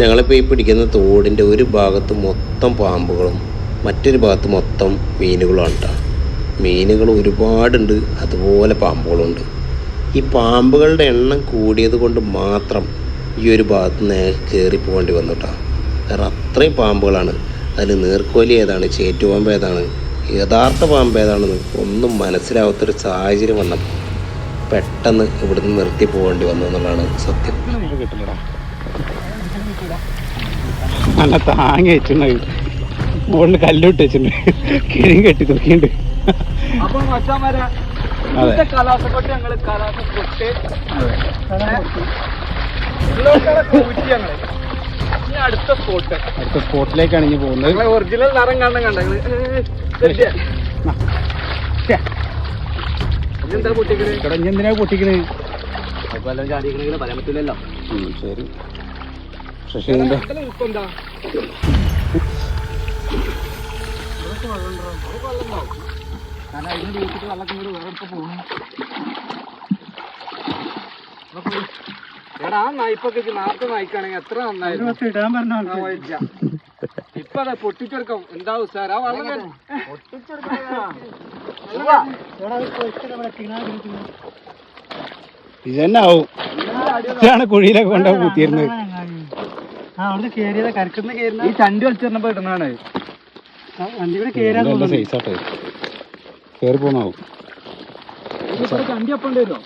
ഞങ്ങളിപ്പോൾ ഈ പിടിക്കുന്ന തോടിന്റെ ഒരു ഭാഗത്ത് മൊത്തം പാമ്പുകളും മറ്റൊരു ഭാഗത്ത് മൊത്തം മീനുകളുമാണ് കേട്ടോ മീനുകൾ ഒരുപാടുണ്ട് അതുപോലെ പാമ്പുകളുണ്ട്. ഈ പാമ്പുകളുടെ എണ്ണം കൂടിയത് കൊണ്ട് മാത്രം ഈ ഒരു ഭാഗത്ത് നിന്ന് കയറി പോകേണ്ടി വന്നു കേട്ടോ കാരണം അത്രയും പാമ്പുകളാണ്. അതിൽ നീർക്കോലി ഏതാണ് ചേറ്റുപാമ്പ് ഏതാണ് യഥാർത്ഥ പാമ്പ് ഏതാണെന്ന് ഒന്നും മനസ്സിലാവാത്തൊരു സാഹചര്യം വന്നപ്പോൾ പെട്ടെന്ന് ഇവിടുന്ന് നിർത്തി പോകേണ്ടി വന്നു എന്നുള്ളതാണ് സത്യം. കിട്ടില്ലടാ നല്ല താങ്ങ വെച്ചിട്ടുണ്ട്. മുകളിൽ കല്ലിട്ട് വെച്ചിട്ടുണ്ട്. കിഴിയും കെട്ടി തൂക്കിണ്ട് അതെ. കലാസക്കൊട്ട് ഞങ്ങൾ കലാസക്കൊട്ട് കൂറ്റി ഇനി അടുത്ത സ്പോട്ട്. അടുത്ത സ്പോട്ടിലേക്കാണ് ഇനി പോകുന്നത്. ഒറിജിനൽ നിറം എന്താ ഇനി എന്തിനാ പൊട്ടിക്കണേ? പല ചാടിക്കണെങ്കിലും പറയാൻ പറ്റില്ലല്ലോ ശരി. പോകും എടാ നായ്പൊക്കെ നായിക്കാണെങ്കിൽ എത്ര നന്നായിരുന്നു. ഇടാൻ ആ, വൈദ്യ. ഇപ്പൊ അതെ പൊട്ടിച്ചെടുക്കും. എന്താ സാർ ആ വെള്ളം ഇത് തന്നെ ആവും. ഇതാണ് കുഴിയിലൊക്കെ കൊണ്ടാ കുത്തിയിരുന്നത്. ഈ ചണ്ടി വലിച്ചെറിഞ്ഞപ്പോ നല്ല കയറി പോന്നാവും. ഇവിടെ ചണ്ടി അപ്പം വരുമോ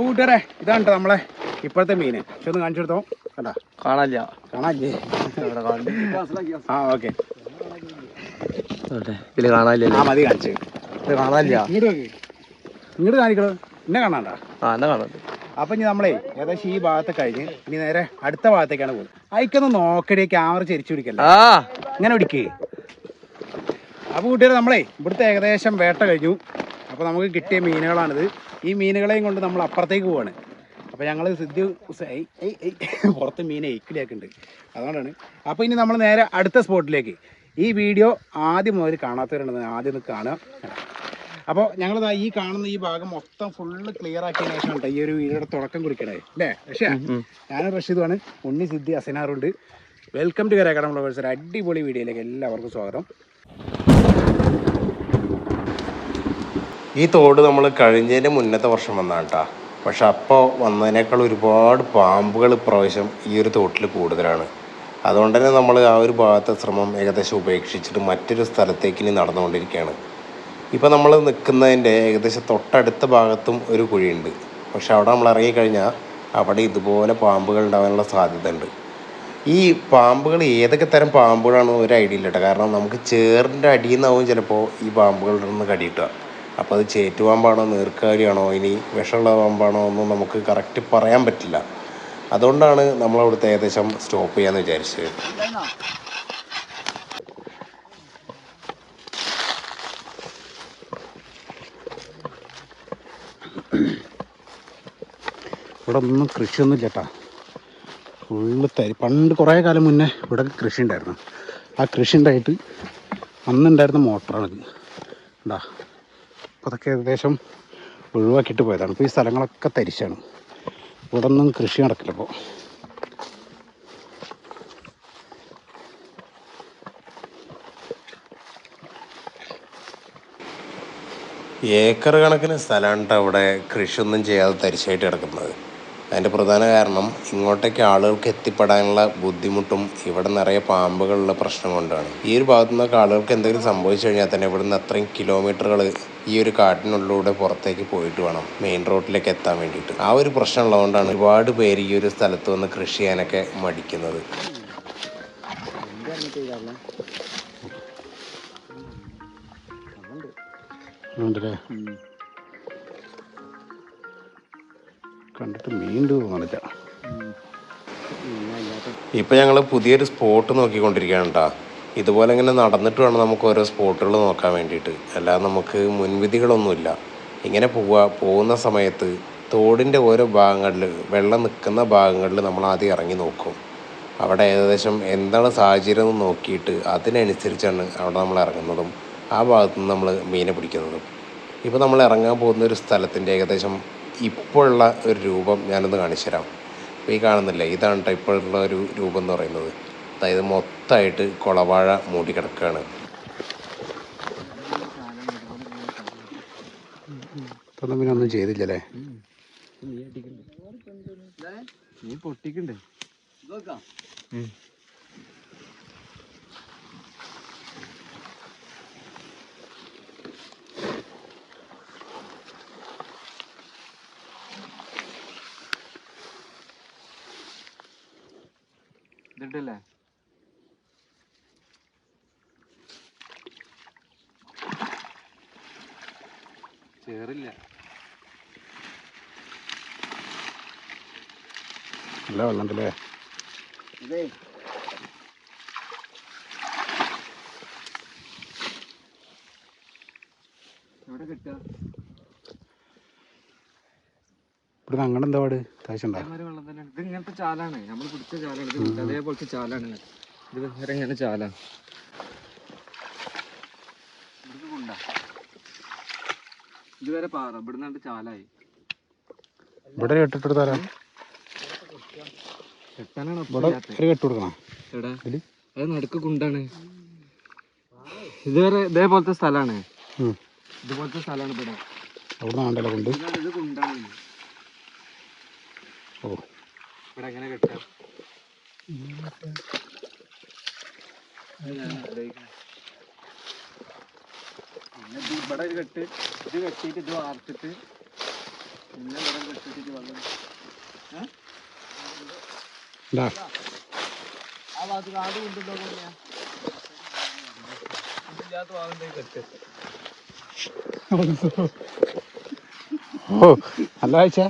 കൂട്ടുകാരെ ഇതാണ് കേട്ടോ നമ്മളെ ഇപ്പോഴത്തെ മീന് പക്ഷെ ഒന്ന് കാണിച്ചെടുത്തോ കണ്ടാ? കാണാനില്ല. കാണാല്ലേ ആ ഓക്കെ. ഇതിൽ കാണാനില്ല? ആ മതി കാണിച്ചു. ഇത് കാണാനില്ല. ഇങ്ങോട്ട് നോക്ക്. ഇങ്ങോട്ട് കാണിക്കണോ? എന്നെ കാണാണ്ട? ആ എന്നാ കാണാൻ അപ്പൊ ഇനി നമ്മളെ ഏകദേശം ഈ ഭാഗത്ത് കഴിഞ്ഞ് ഇനി നേരെ അടുത്ത ഭാഗത്തേക്കാണ് പോകുന്നത്. അയക്കൊന്ന് നോക്കടി ക്യാമറ ചരിച്ചു പിടിക്കല്ല? ആ. ഇങ്ങനെ പിടിക്കേ. അപ്പൊ കൂട്ടുകാരെ നമ്മളെ ഇവിടുത്തെ ഏകദേശം വേട്ട കഴിഞ്ഞു. അപ്പൊ നമുക്ക് കിട്ടിയ മീനുകളാണിത്. ഈ മീനുകളെയും കൊണ്ട് നമ്മൾ അപ്പുറത്തേക്ക് പോവാണ്. അപ്പൊ ഞങ്ങൾ സിദ്ധി ഉസ്- ഏയ് ഏയ് ഏയ് പുറത്ത് മീനെ ഇക്കിളിയാക്കുന്നുണ്ട് അതുകൊണ്ടാണ്. അപ്പൊ ഇനി നമ്മൾ നേരെ അടുത്ത സ്പോട്ടിലേക്ക്. ഈ വീഡിയോ ആദ്യം മുതൽ കാണാത്തവരുണ്ടെന്ന് ആദ്യം ഒന്ന് കാണുക. അപ്പോൾ ഞങ്ങളിതാ ഈ കാണുന്ന ഈ ഭാഗം മൊത്തം ഫുള്ള് ക്ലിയർ ആക്കിയതിന് ശേഷം കേട്ടോ ഈ ഒരു വീഡിയോയുടെ തുടക്കം കുറിക്കണേ. അല്ലേ പക്ഷേ ഞാൻ റഷീദുമാണ്. ഉണ്ണി സിദ്ധി അസനാറുണ്ട്. വെൽക്കം ടു കരകടം ഫ്ലവേഴ്സ് ഒരു അടിപൊളി വീഡിയോയിലേക്ക് എല്ലാവർക്കും സ്വാഗതം. ഈ തോട് നമ്മൾ കഴിഞ്ഞതിന്റെ മുന്നത്തെ വർഷം വന്നാണ് കേട്ടോ പക്ഷെ അപ്പോൾ വന്നതിനേക്കാൾ ഒരുപാട് പാമ്പുകൾ ഇപ്രാവശ്യം ഈ ഒരു തോട്ടിൽ കൂടുതലാണ്. അതുകൊണ്ട് തന്നെ നമ്മൾ ആ ഒരു ഭാഗത്തെ ശ്രമം ഏകദേശം ഉപേക്ഷിച്ചിട്ട് മറ്റൊരു സ്ഥലത്തേക്ക് ഇനി നടന്നുകൊണ്ടിരിക്കുകയാണ്. ഇപ്പോൾ നമ്മൾ നിൽക്കുന്നതിന്റെ ഏകദേശം തൊട്ടടുത്ത ഭാഗത്തും ഒരു കുഴിയുണ്ട്. പക്ഷെ അവിടെ നമ്മൾ ഇറങ്ങിക്കഴിഞ്ഞാൽ അവിടെ ഇതുപോലെ പാമ്പുകൾ ഉണ്ടാകാനുള്ള സാധ്യത ഉണ്ട് ഈ പാമ്പുകൾ ഏതൊക്കെ തരം പാമ്പുകളാണെന്ന് ഒരു ഐഡിയ ഇല്ല കേട്ടോ. കാരണം നമുക്ക് ചേറിന്റെ അടിയിൽ നിന്നാവും ചിലപ്പോൾ ഈ പാമ്പുകളുടെ നിന്ന് കടിയിട്ടുക അപ്പോൾ അത് ചേറ്റുപാമ്പാണോ നീർക്കാരിയാണോ ഇനി വിഷമുള്ള പാമ്പാണോ ഒന്നും നമുക്ക് കറക്റ്റ് പറയാൻ പറ്റില്ല. അതുകൊണ്ടാണ് നമ്മൾ നമ്മളവിടുത്തെ ഏകദേശം സ്റ്റോപ്പ് ചെയ്യാന്ന് വിചാരിച്ചത്. ഇവിടെ ഒന്നും കൃഷിയൊന്നും ഇല്ലട്ടാ ഫുള്ള് തരി. പണ്ട് കുറേ കാലം മുന്നേ ഇവിടെ കൃഷി ഉണ്ടായിരുന്നു ആ കൃഷി ഉണ്ടായിട്ട് അന്നുണ്ടായിരുന്ന മോട്ടറാണിത് ഉണ്ടാ അപ്പോൾ അതൊക്കെ ഏകദേശം ഒഴിവാക്കിയിട്ട് പോയതാണ്. ഇപ്പോൾ ഈ സ്ഥലങ്ങളൊക്കെ തരിശാണ്. ഇവിടെ ഒന്നും കൃഷി നടക്കില്ല ഇപ്പോൾ ഏക്കർ കണക്കിന് സ്ഥലമാണ് അവിടെ കൃഷിയൊന്നും ചെയ്യാതെ തരിശായിട്ട് കിടക്കുന്നത്. അതിന്റെ പ്രധാന കാരണം ഇങ്ങോട്ടേക്ക് ആളുകൾക്ക് എത്തിപ്പെടാനുള്ള ബുദ്ധിമുട്ടും ഇവിടെ നിറയെ പാമ്പുകളുള്ള പ്രശ്നം കൊണ്ടാണ്. ഈ ഒരു ഭാഗത്തു നിന്നൊക്കെ ആളുകൾക്ക് എന്തെങ്കിലും സംഭവിച്ചു കഴിഞ്ഞാൽ തന്നെ ഇവിടെ നിന്ന് അത്രയും കിലോമീറ്ററുകൾ ഈ ഒരു കാട്ടിനുള്ളിലൂടെ പുറത്തേക്ക് പോയിട്ട് വേണം മെയിൻ റോഡിലേക്ക് എത്താൻ വേണ്ടിയിട്ട്. ആ ഒരു പ്രശ്നം ഉള്ളതുകൊണ്ടാണ് ഒരുപാട് പേര് ഈ ഒരു സ്ഥലത്ത് വന്ന് കൃഷി ചെയ്യാനൊക്കെ മടിക്കുന്നത്. ഉണ്ടല്ലേ കണ്ടിട്ട് മീൻ തോന്നില്ല ഇപ്പം ഞങ്ങൾ പുതിയൊരു സ്പോട്ട് നോക്കിക്കൊണ്ടിരിക്കുകയാണ് കേട്ടോ ഇതുപോലെ ഇങ്ങനെ നടന്നിട്ട് വേണം നമുക്ക് ഓരോ സ്പോട്ടുകൾ നോക്കാൻ വേണ്ടിയിട്ട്. അല്ലാതെ നമുക്ക് മുൻവിധികളൊന്നുമില്ല. ഇങ്ങനെ പോവുക പോകുന്ന സമയത്ത് തോടിന്റെ ഓരോ ഭാഗങ്ങളിൽ വെള്ളം നിൽക്കുന്ന ഭാഗങ്ങളിൽ നമ്മൾ ആദ്യം ഇറങ്ങി നോക്കും. അവിടെ ഏകദേശം എന്താണ് സാഹചര്യം എന്ന് നോക്കിയിട്ട് അതിനനുസരിച്ചാണ് അവിടെ നമ്മൾ ഇറങ്ങുന്നതും ആ ഭാഗത്തു നിന്ന് നമ്മൾ മീനെ പിടിക്കുന്നതും. ഇപ്പോൾ നമ്മൾ ഇറങ്ങാൻ പോകുന്ന ഒരു സ്ഥലത്തിന്റെ ഏകദേശം ഇപ്പോഴുള്ള ഒരു രൂപം ഞാനൊന്ന് കാണിച്ചു തരാം. അപ്പോൾ ഈ കാണുന്നില്ലേ? ഇതാണ് ഇപ്പോഴുള്ള ഒരു രൂപം എന്ന് പറയുന്നത്. അതായത് മൊത്തമായിട്ട് കുളവാഴ മൂടി കിടക്കുകയാണ് പിന്നെ ഒന്നും ചെയ്തില്ലല്ലേ? നീ പൊട്ടിക്കണ്ടേ? ഇതിട്ടല്ലേ ചേറില്ല. നല്ല വെള്ളം ഉണ്ടല്ലേ എവിടെ കിട്ടുക? ഇവിടുന്ന് അങ്ങനെ എന്താ പാട്? ഇത് ഇങ്ങനത്തെ ചാലാണ്. നമ്മൾ പിടിച്ച ചാലാണ്. ഇത് അതേപോലത്തെ ചാലാണ്. ഇത് വേറെ ഇങ്ങനെ ചാലാണ് ഇവിടുന്ന് കൊണ്ട. ഇതുവരെ പാറ. ഇവിടുന്ന് ചാലായി. ഇവിടെ ഒരു കെട്ടിട്ടെടുത്താലോ കെട്ടാനാണ് ഇവിടെ ഒരു കെട്ട് കൊടുക്കണം എടാ അത് നടുക്ക് കുണ്ടാണ്. ഇതുവരെ ഇതേപോലത്തെ സ്ഥലാണ്. ഇതുപോലത്തെ സ്ഥലമാണ് ഇവിടെ. അവിടെ കൊണ്ട്? ഇത് കുണ്ടാണ്. ഓ. ഇവിടെ എങ്ങനെ കെട്ടാം ഇത് ഇവിടെ ഒരു കെട്ട് ഇത് കെട്ടിയിട്ട് ഇത് വാർത്തിട്ട് പിന്നെ ഇവിടെ കെട്ടിട്ട് വെള്ളം ആ ഭാഗത്ത് കാട് കൊണ്ടുണ്ടോ ഇല്ലാത്ത ഭാഗം കെട്ട്. ഓ നല്ല കാഴ്ച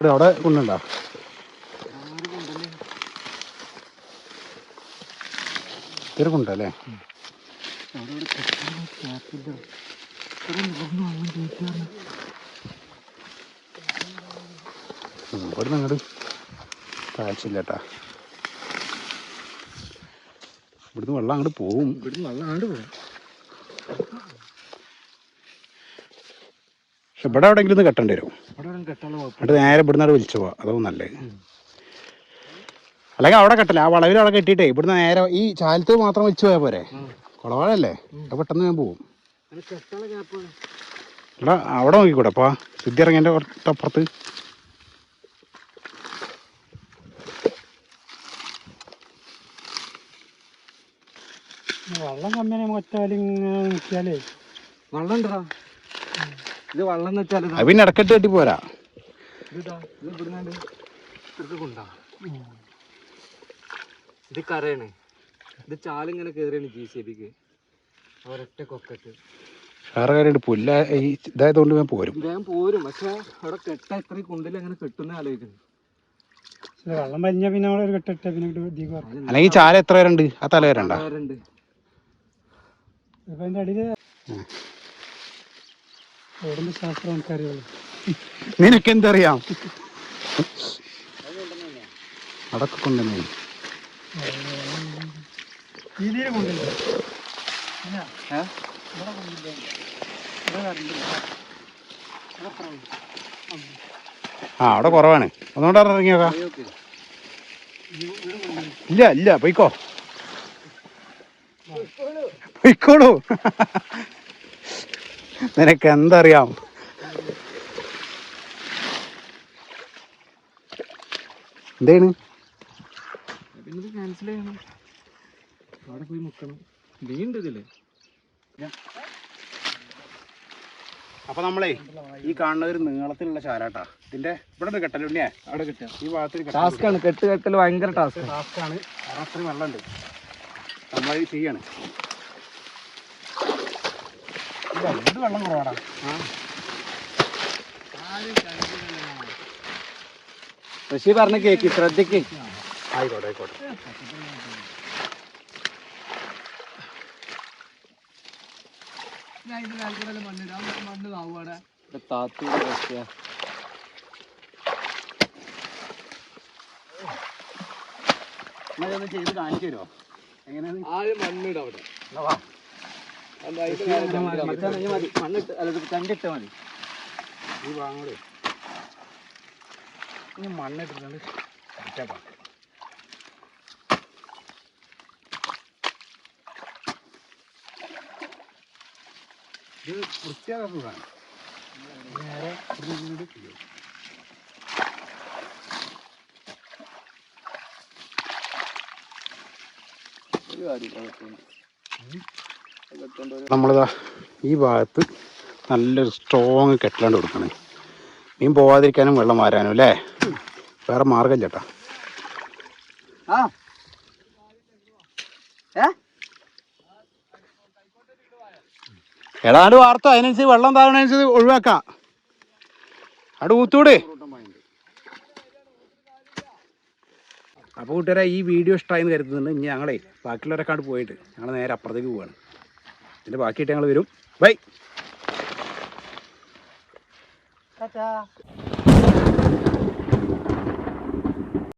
ഇവിടെ അവിടെ കൊണ്ടുണ്ടോ കയറ്റാണ് ഇവിടെ നിങ്ങട് താഴ്ചയില്ല കേട്ടാ ഇവിടുന്ന് വെള്ളം അങ്ങോട്ട് പോവും. ഇവിടുന്ന് വെള്ളം അങ്ങോട്ട് പോകും ഇവിടെ എവിടെയെങ്കിലും ഒന്ന് കെട്ടേണ്ടി വരും. എന്നിട്ട് നേരെ ഇവിടുന്ന് അവിടെ വിളിച്ചു പോവാം. അതാവും നല്ലത്. അല്ലെങ്കിൽ അവിടെ കെട്ടില്ല ആ വളവിൽ അവിടെ കെട്ടിയിട്ടേ. ഇവിടുന്ന് നേരെ ഈ ചാലത്ത് മാത്രം വെച്ച് പോയാൽ പോരെ. കുളവാഴല്ലേ? അത് പെട്ടെന്ന് ഞാൻ പോവും. എടാ അവിടെ നോക്കിക്കൂടെ. അപ്പാ സിദ്ധി ഇറങ്ങിയതിന്റെ അപ്പുറത്ത് വെള്ളം കമ്മിയാണ് ഒറ്റ വലിയ നോക്കിയാലേ വെള്ളം ഉണ്ടടാ ഇത് വെള്ളം എന്ന് വെച്ചാൽ അത് പിന്നെ ഇടക്കെട്ട് കെട്ടി പോരാ. ഇതാ ഇത് ഇവിടുന്നാണ്ട് ഇതൊക്കെ കൊണ്ടാ. ഇത് കരയാണ്. ഇത് ചാലിങ്ങനെ കയറിയാണ് ജി സി ബിക്ക് ഒരൊറ്റ കൊക്കറ്റ്. വേറെ കാര്യമായിട്ട് പുല്ല ഈ ഇതായതുകൊണ്ട് ഞാൻ പോരും. ഞാൻ പോരും പക്ഷെ അവിടെ കെട്ട ഇത്രയും കുണ്ടിൽ അങ്ങനെ കെട്ടുന്ന ആലോചിക്കുന്നു. വെള്ളം വലിഞ്ഞാൽ പിന്നെ അവിടെ ഒരു കെട്ടിട്ട പിന്നെ ദീപ അല്ലെങ്കിൽ ചാല എത്ര പേരുണ്ട്? ആ തല ഇപ്പൊ അതിന്റെ അടിയിൽ ഓടുന്ന ശാസ്ത്രം നമുക്കറിയുള്ളൂ നിനക്ക് എന്തറിയാം അടക്ക കൊണ്ടുവന്നേ. കൊണ്ടില്ല? ആ അവിടെ കുറവാണ്. ഒന്നുകൊണ്ട് ഇറങ്ങി നോക്കാം. ഇല്ല ഇല്ല പോയിക്കോ. പോയിക്കോളൂ. നിനക്ക് എന്തറിയാം എന്താണ് ക്യാൻസൽ ചെയ്യണം. അവിടെ പോയി മുക്കണം വീണ്ടും ഇതിൽ. അപ്പൊ നമ്മളേ ഈ കാണുന്ന ഒരു നീളത്തിലുള്ള ചാലാട്ടാ ഇതിന്റെ ഇവിടെ ഒരു കെട്ടലുണ്ണിയാ അവിടെ കിട്ടാം ഈ ഭാഗത്ത് ടാസ്ക് ആണ്. കെട്ട് കെട്ടൽ ഭയങ്കര ടാസ്ക് ടാസ്കാണ് അത്രയും വെള്ളമുണ്ട്. നമ്മളത് ചെയ്യാണ്. ഇത് വെള്ളം കുറവാടാ. ഋഷി പറഞ്ഞ കേക്ക് ശ്രദ്ധിക്ക് ആയിക്കോട്ടെ ആയിക്കോട്ടെ. താത്തൂടെ ഒന്ന് ചെയ്ത് കാണിച്ചു തരുമോ എങ്ങനെയാണ് ആദ്യം മണ്ണിടാ അവിടെ. മണ്ണിട്ട് അല്ല കണ്ടിട്ട മതി ഈ ഭാഗങ്ങളെ ഇനി മണ്ണിട്ടിട്ടുണ്ട് ഇട്ടേക്കാം ഇത് വൃത്തിയാക്കാൻ സുഖമാണ് നേരെ ഇങ്ങോട്ട് ചെയ്യും. ഒരു കാര്യം കുഴപ്പമില്ല നമ്മളിതാ ഈ ഭാഗത്ത് നല്ലൊരു സ്ട്രോങ് കെട്ടിലാണ്ട് കൊടുക്കണേ. മീൻ പോവാതിരിക്കാനും വെള്ളം മാറാനും അല്ലേ? വേറെ മാർഗം ചേട്ടാ ഏതാണ്ട് വാർത്ത. അതിനനുസരിച്ച് വെള്ളം താഴണനുസരിച്ച് ഒഴിവാക്കാം. അവിടെ ഊത്തൂടെ. അപ്പോൾ കൂട്ടുകാരെ ഈ വീഡിയോ ഇഷ്ടമായി എന്ന് കരുതുന്നുണ്ട്. ഇനി ഞങ്ങളെ ബാക്കിയുള്ളവരെക്കാണ്ട് പോയിട്ട് ഞങ്ങൾ നേരെ അപ്പുറത്തേക്ക് പോവാണ്. ഇതിന്റെ ബാക്കിയിട്ട് ഞങ്ങൾ വരും. ബൈ.